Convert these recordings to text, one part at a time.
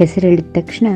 ಹೆಸರೇಳಿದ ತಕ್ಷಣ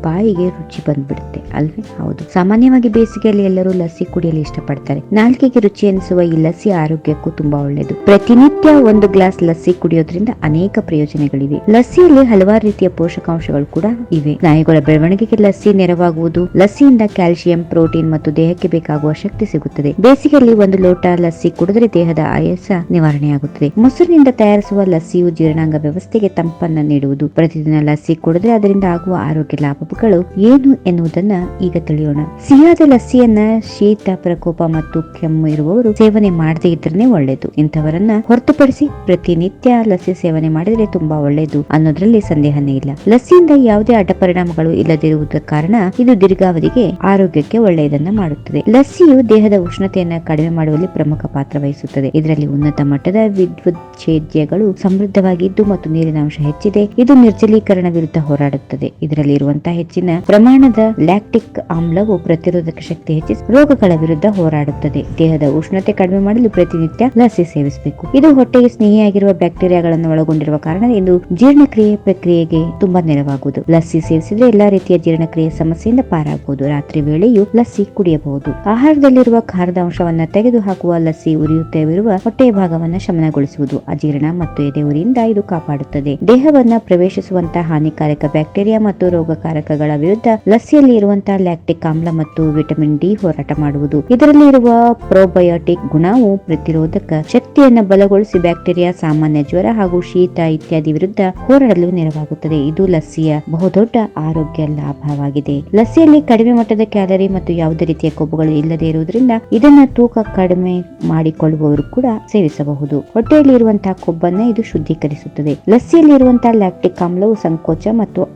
ಬಾಯಿಗೆ ರುಚಿ ಬಂದ್ಬಿಡುತ್ತೆ. ಅಲ್ವೇ? ಹೌದು. ಸಾಮಾನ್ಯವಾಗಿ ಬೇಸಿಗೆಯಲ್ಲಿ ಎಲ್ಲರೂ ಲಸ್ಸಿ ಕುಡಿಯಲು ಇಷ್ಟಪಡ್ತಾರೆ. ನಾಲ್ಕೆಗೆ ರುಚಿ ಅನಿಸುವ ಈ ಲಸ್ಸಿ ಆರೋಗ್ಯಕ್ಕೂ ತುಂಬಾ ಒಳ್ಳೆಯದು. ಪ್ರತಿನಿತ್ಯ ಒಂದು ಗ್ಲಾಸ್ ಲಸ್ಸಿ ಕುಡಿಯೋದ್ರಿಂದ ಅನೇಕ ಪ್ರಯೋಜನಗಳಿವೆ. ಲಸ್ಸಿಯಲ್ಲಿ ಹಲವಾರು ರೀತಿಯ ಪೋಷಕಾಂಶಗಳು ಕೂಡ ಇವೆ. ಸ್ನಾಯುಗಳ ಬೆಳವಣಿಗೆಗೆ ಲಸ್ಸಿ ನೆರವಾಗುವುದು, ಲಸ್ಸಿಯಿಂದ ಕ್ಯಾಲ್ಸಿಯಂ ಪ್ರೋಟೀನ್ ಮತ್ತು ದೇಹಕ್ಕೆ ಬೇಕಾಗುವ ಶಕ್ತಿ ಸಿಗುತ್ತದೆ. ಬೇಸಿಗೆಯಲ್ಲಿ ಒಂದು ಲೋಟ ಲಸ್ಸಿ ಕುಡಿದ್ರೆ ದೇಹದ ಆಯಾಸ ನಿವಾರಣೆಯಾಗುತ್ತದೆ. ಮೊಸರಿನಿಂದ ತಯಾರಿಸುವ ಲಸ್ಸಿಯು ಜೀರ್ಣಾಂಗ ವ್ಯವಸ್ಥೆಗೆ ತಂಪನ್ನ ನೀಡುವುದು. ಪ್ರತಿದಿನ ಲಸ್ಸಿ ಕುಡಿದ್ರೆ ಅದರಿಂದ ಆಗುವ ಆರೋಗ್ಯ ಲಾಭಗಳು ಏನು ಎನ್ನುವುದನ್ನ ಈಗ ತಿಳಿಯೋಣ. ಸಿಹಿಯಾದ ಲಸ್ಸಿಯನ್ನ ಶೀತ, ಪ್ರಕೋಪ ಮತ್ತು ಕೆಮ್ಮು ಇರುವವರು ಸೇವನೆ ಮಾಡದೇ ಇದ್ರೆ ಒಳ್ಳೆಯದು ಇಂಥವರನ್ನ ಹೊರತುಪಡಿಸಿ ಪ್ರತಿನಿತ್ಯ ಲಸ್ಸಿ ಸೇವನೆ ಮಾಡಿದ್ರೆ ತುಂಬಾ ಒಳ್ಳೆಯದು ಅನ್ನೋದ್ರಲ್ಲಿ ಸಂದೇಹನೇ ಇಲ್ಲ. ಲಸ್ಸಿಯಿಂದ ಯಾವುದೇ ಅಡ್ಡ ಪರಿಣಾಮಗಳು ಇಲ್ಲದಿರುವುದರ ಕಾರಣ ಇದು ದೀರ್ಘಾವಧಿಗೆ ಆರೋಗ್ಯಕ್ಕೆ ಒಳ್ಳೆಯದನ್ನ ಮಾಡುತ್ತದೆ. ಲಸ್ಸಿಯು ದೇಹದ ಉಷ್ಣತೆಯನ್ನ ಕಡಿಮೆ ಮಾಡುವಲ್ಲಿ ಪ್ರಮುಖ ಪಾತ್ರ ವಹಿಸುತ್ತದೆ. ಇದರಲ್ಲಿ ಉನ್ನತ ಮಟ್ಟದ ವಿದ್ಯುತ್ ಛೇದ್ಯಗಳು ಸಮೃದ್ಧವಾಗಿದ್ದು ಮತ್ತು ನೀರಿನ ಅಂಶ ಹೆಚ್ಚಿದೆ. ಇದು ನಿರ್ಜಲೀಕರಣ ವಿರುದ್ಧ ಹೋರಾಡುತ್ತದೆ. ಇದರಲ್ಲಿ ಇರುವಂತಹ ಹೆಚ್ಚಿನ ಪ್ರಮಾಣದ ಲ್ಯಾಕ್ಟಿಕ್ ಆಮ್ಲವು ಪ್ರತಿರೋಧಕ ಶಕ್ತಿ ಹೆಚ್ಚಿಸಿ ರೋಗಗಳ ವಿರುದ್ಧ ಹೋರಾಡುತ್ತದೆ. ದೇಹದ ಉಷ್ಣತೆ ಕಡಿಮೆ ಮಾಡಲು ಪ್ರತಿನಿತ್ಯ ಲಸಿ ಸೇವಿಸಬೇಕು. ಇದು ಹೊಟ್ಟೆಗೆ ಸ್ನೇಹಿಯಾಗಿರುವ ಬ್ಯಾಕ್ಟೀರಿಯಾಗಳನ್ನು ಒಳಗೊಂಡಿರುವ ಕಾರಣ ಇದು ಜೀರ್ಣಕ್ರಿಯೆ ಪ್ರಕ್ರಿಯೆಗೆ ತುಂಬಾ ನೆರವಾಗುವುದು. ಲಸ್ಸಿ ಸೇವಿಸಿದ್ರೆ ಎಲ್ಲಾ ರೀತಿಯ ಜೀರ್ಣಕ್ರಿಯೆ ಸಮಸ್ಯೆಯಿಂದ ಪಾರಾಗಬಹುದು ರಾತ್ರಿ ವೇಳೆಯೂ ಲಸ್ಸಿ ಕುಡಿಯಬಹುದು. ಆಹಾರದಲ್ಲಿರುವ ಖಾರದ ಅಂಶವನ್ನು ತೆಗೆದು ಹಾಕುವ ಲಸ್ಸಿ ಉರಿಯುತ್ತವಿರುವ ಹೊಟ್ಟೆಯ ಭಾಗವನ್ನು ಶಮನಗೊಳಿಸುವುದು ಅಜೀರ್ಣ ಮತ್ತು ಎದೆ ಉರಿಯಿಂದ ಇದು ಕಾಪಾಡುತ್ತದೆ. ದೇಹವನ್ನ ಪ್ರವೇಶಿಸುವಂತಹ ಹಾನಿಕಾರಕ ಬ್ಯಾಕ್ಟೀರಿಯಾ ಮತ್ತು ರೋಗಕಾರಕಗಳ ವಿರುದ್ಧ ಲಸ್ಸಿಯಲ್ಲಿ ಇರುವಂತಹ ಲ್ಯಾಕ್ಟಿಕ್ ಆಮ್ಲ ಮತ್ತು ವಿಟಮಿನ್ ಡಿ ಹೋರಾಟ ಮಾಡುವುದು. ಇದರಲ್ಲಿ ಇರುವ ಪ್ರೊಬಯೋಟಿಕ್ ಗುಣವು ಪ್ರತಿರೋಧಕ ಶಕ್ತಿಯನ್ನು ಬಲಗೊಳಿಸಿ ಬ್ಯಾಕ್ಟೀರಿಯಾ, ಸಾಮಾನ್ಯ ಜ್ವರ ಹಾಗೂ ಶೀತ ಇತ್ಯಾದಿ ವಿರುದ್ಧ ಹೋರಾಡಲು ನೆರವಾಗುತ್ತದೆ. ಇದು ಲಸ್ಸಿಯ ಬಹುದೊಡ್ಡ ಆರೋಗ್ಯ ಲಾಭವಾಗಿದೆ. ಲಸ್ಸಿಯಲ್ಲಿ ಕಡಿಮೆ ಮಟ್ಟದ ಕ್ಯಾಲರಿ ಮತ್ತು ಯಾವುದೇ ರೀತಿಯ ಕೊಬ್ಬುಗಳು ಇಲ್ಲದೆ ಇರುವುದರಿಂದ ಇದನ್ನ ತೂಕ ಕಡಿಮೆ ಮಾಡಿಕೊಳ್ಳುವವರು ಕೂಡ ಸೇವಿಸಬಹುದು. ಹೊಟ್ಟೆಯಲ್ಲಿ ಇರುವಂತಹ ಕೊಬ್ಬನ್ನ ಇದು ಶುದ್ಧೀಕರಿಸುತ್ತದೆ. ಲಸ್ಸಿಯಲ್ಲಿ ಇರುವಂತಹ ಲ್ಯಾಕ್ಟಿಕ್ ಆಮ್ಲವು ಸಂಕೋಚ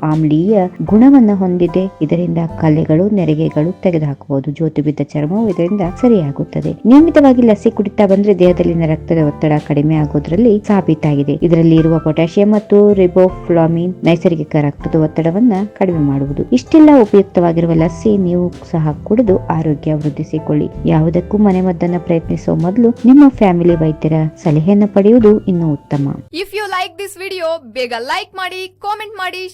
ಆಮ್ಲೀಯ ಗುಣವನ್ನ ಹೊಂದಿದೆ. ಇದರಿಂದ ಕಲೆಗಳು, ನೆರಿಗೆಗಳು ತೆಗೆದುಹಾಕಬಹುದು. ಜೋತು ಬಿದ್ದ ಚರ್ಮವು ಇದರಿಂದ ಸರಿಯಾಗುತ್ತದೆ. ನಿಯಮಿತವಾಗಿ ಲಸಿ ಕುಡಿತಾ ಬಂದ್ರೆ ದೇಹದಲ್ಲಿನ ರಕ್ತದ ಒತ್ತಡ ಕಡಿಮೆ ಆಗೋದ್ರಲ್ಲಿ ಸಾಬೀತಾಗಿದೆ. ಇದರಲ್ಲಿ ಇರುವ ಪೊಟ್ಯಾಷಿಯಂ ಮತ್ತು ರಿಬೋಫ್ಲಾಮಿನ್ ನೈಸರ್ಗಿಕ ರಕ್ತದ ಒತ್ತಡವನ್ನ ಕಡಿಮೆ ಮಾಡುವುದು. ಇಷ್ಟೆಲ್ಲ ಉಪಯುಕ್ತವಾಗಿರುವ ಲಸ್ಸಿ ನೀವು ಸಹ ಕುಡಿದು ಆರೋಗ್ಯ ವೃದ್ಧಿಸಿಕೊಳ್ಳಿ. ಯಾವುದಕ್ಕೂ ಮನೆಮದ್ದನ್ನ ಪ್ರಯತ್ನಿಸುವ ಮೊದಲು ನಿಮ್ಮ ಫ್ಯಾಮಿಲಿ ವೈದ್ಯರ ಸಲಹೆಯನ್ನು ಪಡೆಯುವುದು ಇನ್ನೂ ಉತ್ತಮ. If you like this video ಬೇಗ ಲೈಕ್ ಮಾಡಿ ಕಾಮೆಂಟ್ ಮಾಡಿ